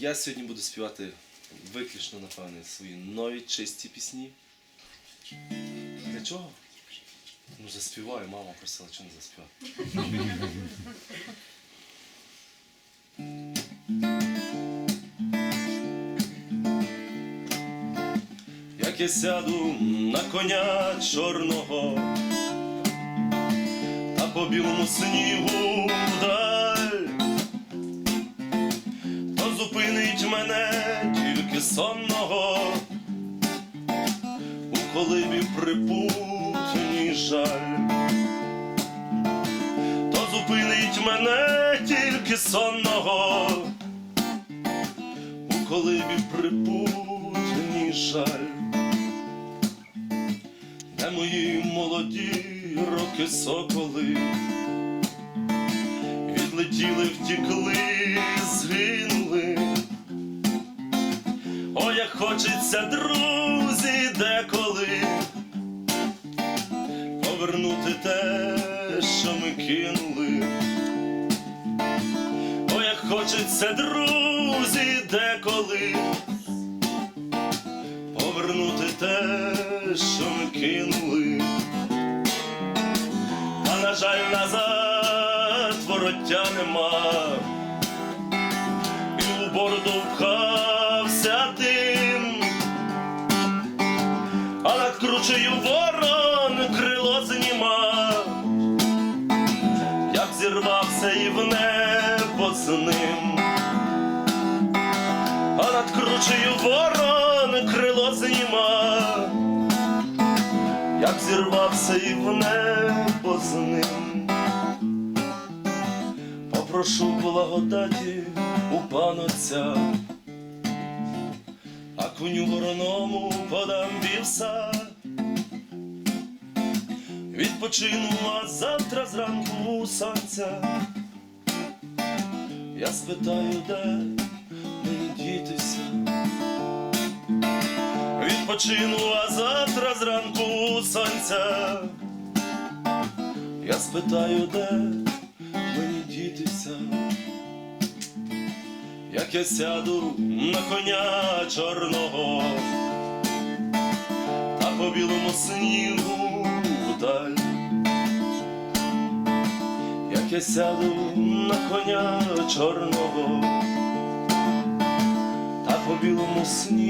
Я сьогодні буду співати виключно, напевне, свої нові чисті пісні. Для чого? Ну, заспіваю, мама просила, чого не заспівати. Як я сяду на коня чорного, та по білому снігу зупинить мене тільки сонного, у колибі припутній жаль, то зупинить мене тільки сонного, у колибі припутній жаль. Де мої молоді роки соколи відлетіли, втікли, згинули. Як хочеться, друзі, деколи повернути те, що ми кинули. О, як хочеться, друзі, деколи повернути те, що ми кинули. Та, на жаль, назад вороття нема, з ним а над кручею ворон крило зніма, як зірвався і в небо з ним. Попрошу благодаті у панотця, а коню вороному подам вівса. Відпочину, а завтра зранку сонця. Я спитаю, де мені дітися. Відпочину, а завтра зранку сонця. Я спитаю, де мені дітися. Як я сяду на коня чорного, та по білому снігу вдаль. Я сяду на коня чорного, та по білому вдаль.